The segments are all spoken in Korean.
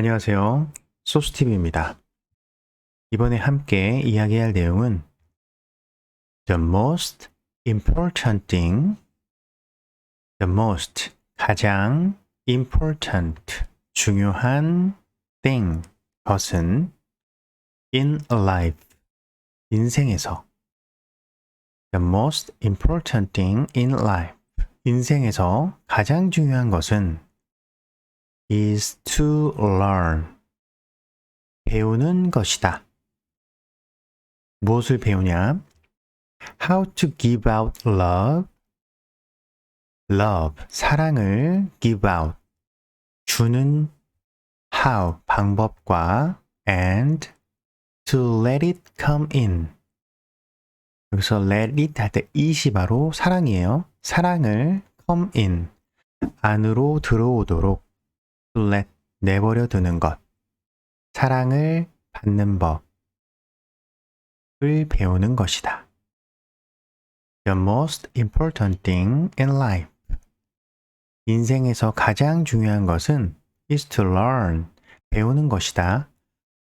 안녕하세요. 소스TV입니다. 이번에 함께 이야기할 내용은 The most important thing, the most 가장 important 중요한 thing 것은 in life 인생에서 the most important thing in life 인생에서 가장 중요한 것은 is to learn. 배우는 것이다. 무엇을 배우냐? How to give out love. love, 사랑을 give out. 주는 how, 방법과 and to let it come in. 여기서 let it 할 때 it이 바로 사랑이에요. 사랑을 come in. 안으로 들어오도록 let 내버려 두는 것, 사랑을 받는 법을 배우는 것이다. The most important thing in life. 인생에서 가장 중요한 것은 is to learn, 배우는 것이다.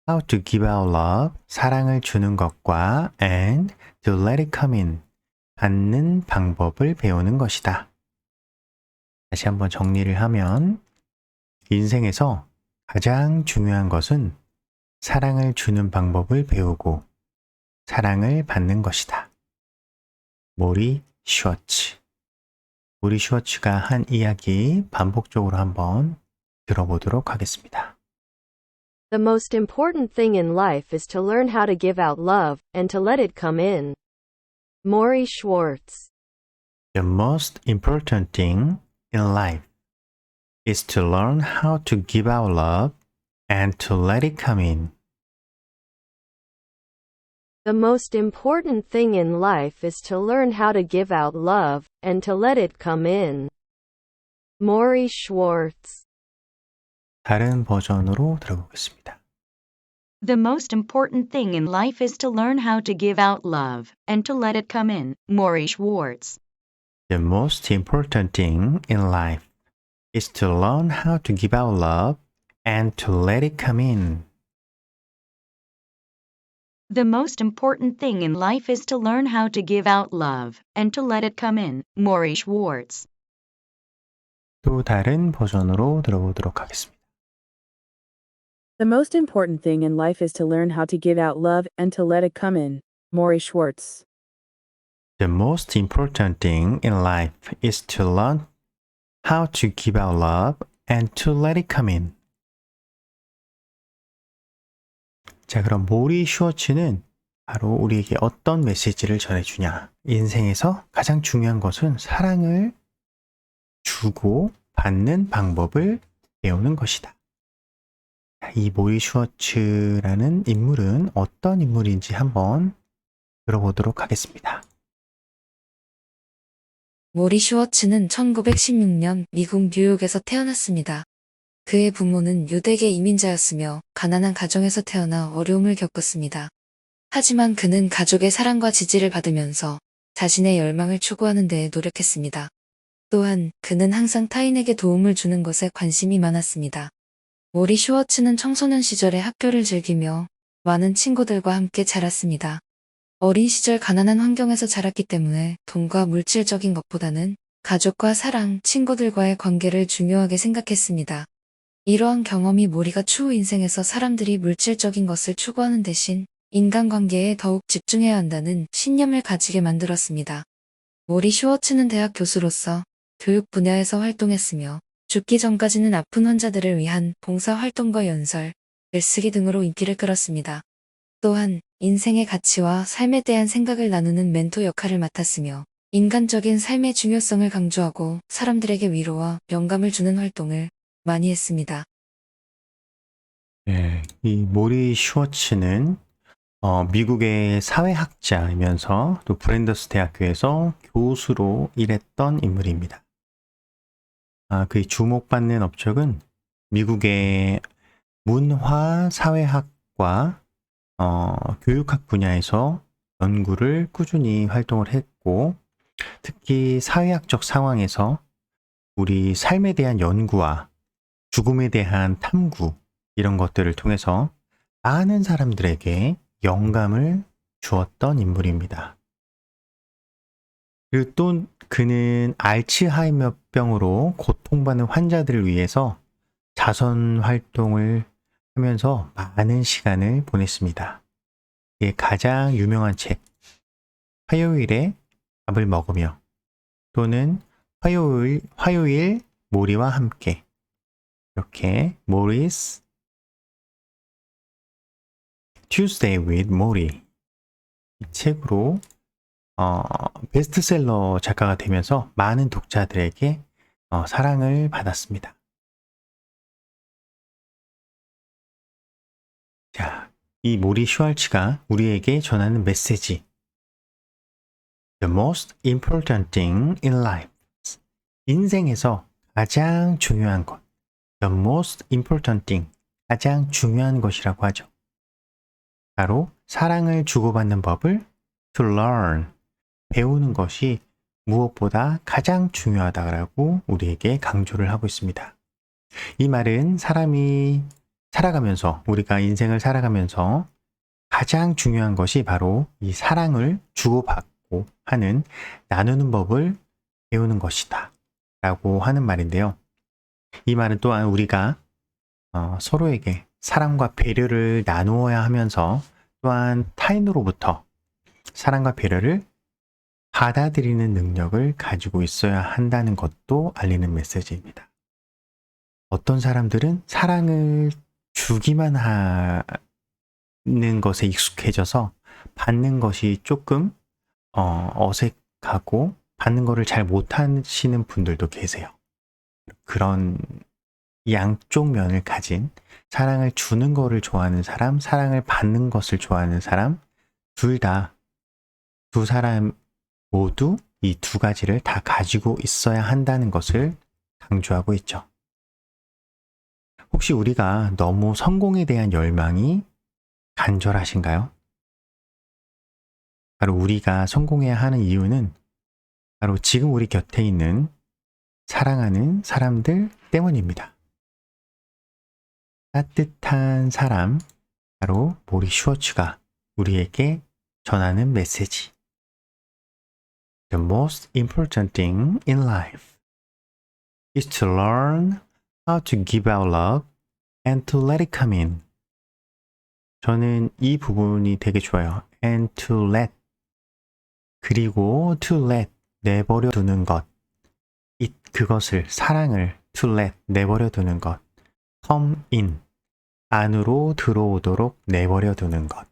How to give out love, 사랑을 주는 것과 and to let it come in, 받는 방법을 배우는 것이다. 다시 한번 정리를 하면 인생에서 가장 중요한 것은 사랑을 주는 방법을 배우고 사랑을 받는 것이다. 모리 슈워츠. 모리 슈워츠가 한 이야기 반복적으로 한번 들어보도록 하겠습니다. The most important thing in life is to learn how to give out love and to let it come in. Maury Schwartz. The most important thing in life is to learn how to give out love and to let it come in. The most important thing in life is to learn how to give out love and to let it come in. Maury Schwartz. 다른 버전으로 들어보겠습니다. The most important thing in life is to learn how to give out love and to let it come in. Maury Schwartz. The most important thing in life is to learn how to give out love and to let it come in. The most important thing in life is to learn how to give out love and to let it come in. Maury Schwartz. 또 다른 버전으로 들어보도록 하겠습니다. The most important thing in life is to learn how to give out love and to let it come in. Maury Schwartz. The most important thing in life is to learn how to give out love and to let it come in. 자, 그럼 모리 슈어츠는 바로 우리에게 어떤 메시지를 전해주냐. 인생에서 가장 중요한 것은 사랑을 주고 받는 방법을 배우는 것이다. 자, 이 모리 슈어츠라는 인물은 어떤 인물인지 한번 들어보도록 하겠습니다. 모리 슈워츠는 1916년 미국 뉴욕에서 태어났습니다. 그의 부모는 유대계 이민자였으며 가난한 가정에서 태어나 어려움을 겪었습니다. 하지만 그는 가족의 사랑과 지지를 받으면서 자신의 열망을 추구하는 데에 노력했습니다. 또한 그는 항상 타인에게 도움을 주는 것에 관심이 많았습니다. 모리 슈워츠는 청소년 시절에 학교를 즐기며 많은 친구들과 함께 자랐습니다. 어린 시절 가난한 환경에서 자랐기 때문에 돈과 물질적인 것보다는 가족과 사랑, 친구들과의 관계를 중요하게 생각했습니다. 이러한 경험이 모리가 추후 인생에서 사람들이 물질적인 것을 추구하는 대신 인간관계에 더욱 집중해야 한다는 신념을 가지게 만들었습니다. 모리 슈워츠는 대학 교수로서 교육 분야에서 활동했으며 죽기 전까지는 아픈 환자들을 위한 봉사활동과 연설, 글쓰기 등으로 인기를 끌었습니다. 또한 인생의 가치와 삶에 대한 생각을 나누는 멘토 역할을 맡았으며 인간적인 삶의 중요성을 강조하고 사람들에게 위로와 영감을 주는 활동을 많이 했습니다. 네, 이 모리 슈워츠는 어, 미국의 사회학자이면서 또 브랜더스 대학교에서 교수로 일했던 인물입니다. 아, 그의 주목받는 업적은 미국의 문화 사회학과 어, 교육학 분야에서 연구를 꾸준히 활동을 했고, 특히 사회학적 상황에서 우리 삶에 대한 연구와 죽음에 대한 탐구, 이런 것들을 통해서 많은 사람들에게 영감을 주었던 인물입니다. 그리고 또 그는 알츠하이머병으로 고통받는 환자들을 위해서 자선 활동을 하면서 많은 시간을 보냈습니다. 그의 가장 유명한 책, 화요일에 밥을 먹으며 또는 화요일, 화요일 모리와 함께 이렇게 모리스 Tuesday with Mori 이 책으로 어, 베스트셀러 작가가 되면서 많은 독자들에게 어, 사랑을 받았습니다. 이 모리 슈왈츠가 우리에게 전하는 메시지. The most important thing in life. 인생에서 가장 중요한 것. The most important thing. 가장 중요한 것이라고 하죠. 바로 사랑을 주고받는 법을 to learn. 배우는 것이 무엇보다 가장 중요하다라고 우리에게 강조를 하고 있습니다. 이 말은 사람이 살아가면서 우리가 인생을 살아가면서 가장 중요한 것이 바로 이 사랑을 주고받고 하는 나누는 법을 배우는 것이다. 라고 하는 말인데요. 이 말은 또한 우리가 어, 서로에게 사랑과 배려를 나누어야 하면서 또한 타인으로부터 사랑과 배려를 받아들이는 능력을 가지고 있어야 한다는 것도 알리는 메시지입니다. 어떤 사람들은 사랑을 주기만 하는 것에 익숙해져서 받는 것이 조금 어, 어색하고 받는 것을 잘 못하시는 분들도 계세요. 그런 양쪽 면을 가진 사랑을 주는 것을 좋아하는 사람, 사랑을 받는 것을 좋아하는 사람, 둘 다 두 사람 모두 이 두 가지를 다 가지고 있어야 한다는 것을 강조하고 있죠. 혹시 우리가 너무 성공에 대한 열망이 간절하신가요? 바로 우리가 성공해야 하는 이유는 바로 지금 우리 곁에 있는 사랑하는 사람들 때문입니다. 따뜻한 사람, 바로 모리 슈어츠가 우리에게 전하는 메시지. The most important thing in life is to learn how to give out love and to let it come in. 저는 이 부분이 되게 좋아요. and to let 그리고 to let 내버려 두는 것 it 그것을 사랑을 to let 내버려 두는 것 come in 안으로 들어오도록 내버려 두는 것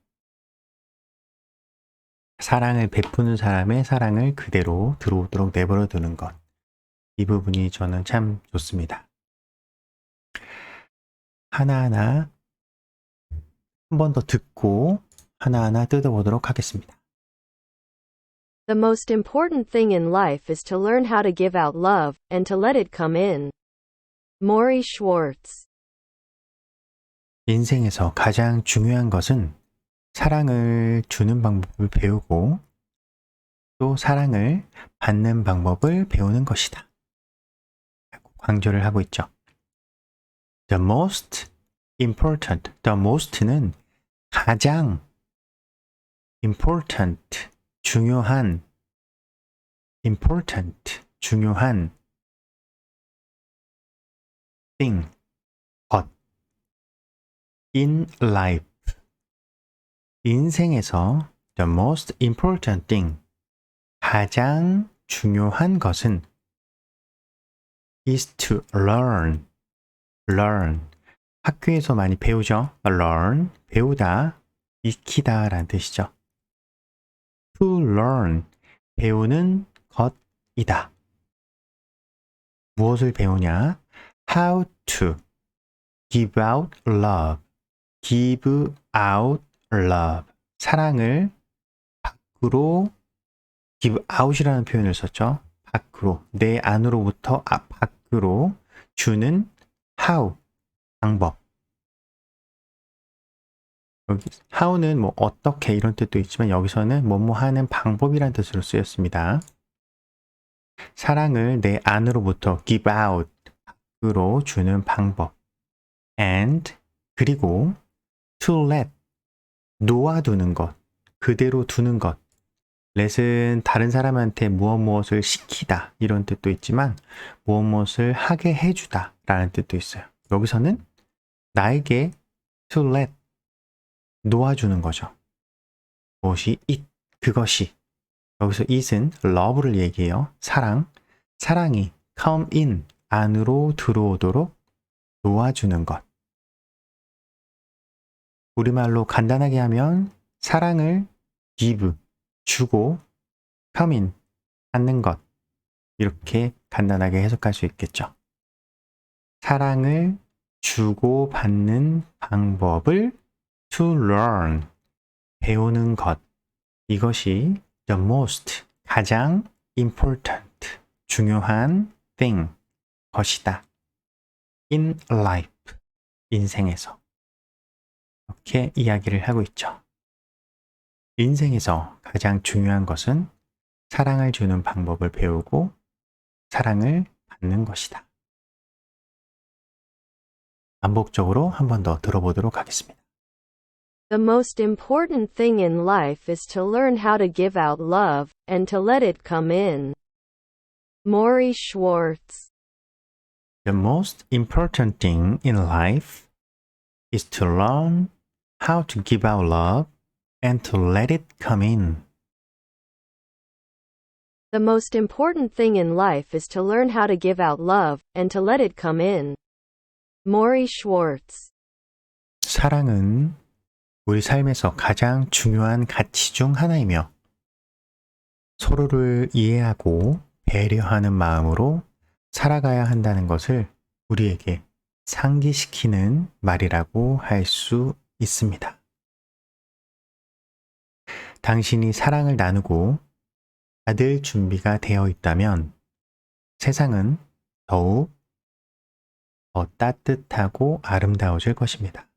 사랑을 베푸는 사람의 사랑을 그대로 들어오도록 내버려 두는 것. 이 부분이 저는 참 좋습니다. 하나하나 한 번 더 듣고 하나하나 뜯어보도록 하겠습니다. The most important thing in life is to learn how to give out love, and to let it come in. Maury Schwartz. 인생에서 가장 중요한 것은 사랑을 주는 방법을 배우고 또 사랑을 받는 방법을 배우는 것이다. 강조를 하고 있죠. The most important, the most는 가장 important, 중요한 important, 중요한 thing, 것 in life 인생에서 the most important thing, 가장 중요한 것은 is to learn, learn. 학교에서 많이 배우죠? learn, 배우다, 익히다 라는 뜻이죠. to learn, 배우는 것이다. 무엇을 배우냐? how to give out love, give out love. 사랑을 밖으로 give out이라는 표현을 썼죠. 밖으로 내 안으로부터 아, 밖으로 주는 how 방법. 여기 how는 뭐 어떻게 이런 뜻도 있지만 여기서는 뭐뭐 하는 방법이라는 뜻으로 쓰였습니다. 사랑을 내 안으로부터 give out 밖으로 주는 방법. and 그리고 to let 놓아두는 것, 그대로 두는 것. Let은 다른 사람한테 무엇 무엇을 시키다 이런 뜻도 있지만 무엇 무엇을 하게 해주다 라는 뜻도 있어요. 여기서는 나에게 to let 놓아주는 거죠. 무엇이 it 그것이 여기서 it은 love를 얘기해요. 사랑 사랑이 come in 안으로 들어오도록 놓아주는 것. 우리말로 간단하게 하면 사랑을 give 주고 in 받는 것 이렇게 간단하게 해석할 수 있겠죠. 사랑을 주고 받는 방법을 to learn 배우는 것 이것이 the most 가장 important 중요한 thing 것이다. in life 인생에서 이렇게 이야기를 하고 있죠. 인생에서 가장 중요한 것은 사랑을 주는 방법을 배우고 사랑을 받는 것이다. 반복적으로 한 번 더 들어보도록 하겠습니다. The most important thing in life is to learn how to give out love, and to let it come in. Maury Schwartz. The most important thing in life is to learn how to give out love and to let it come in. The most important thing in life is to learn how to give out love, and to let it come in. Maury Schwartz. 사랑은 우리 삶에서 가장 중요한 가치 중 하나이며 서로를 이해하고 배려하는 마음으로 살아가야 한다는 것을 우리에게 상기시키는 말이라고 할 수 있습니다. 당신이 사랑을 나누고 받을 준비가 되어 있다면 세상은 더욱 더 따뜻하고 아름다워질 것입니다.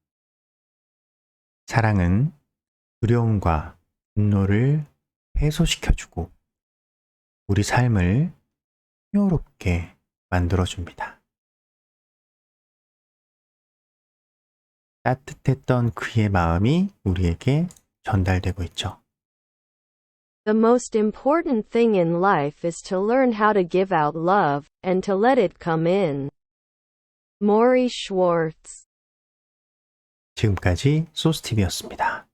사랑은 두려움과 분노를 해소시켜주고 우리 삶을 풍요롭게 만들어줍니다. 따뜻했던 그의 마음이 우리에게 전달되고 있죠. The most important thing in life is to learn how to give out love, and to let it come in. Maury Schwartz. 지금까지 소스티비였습니다.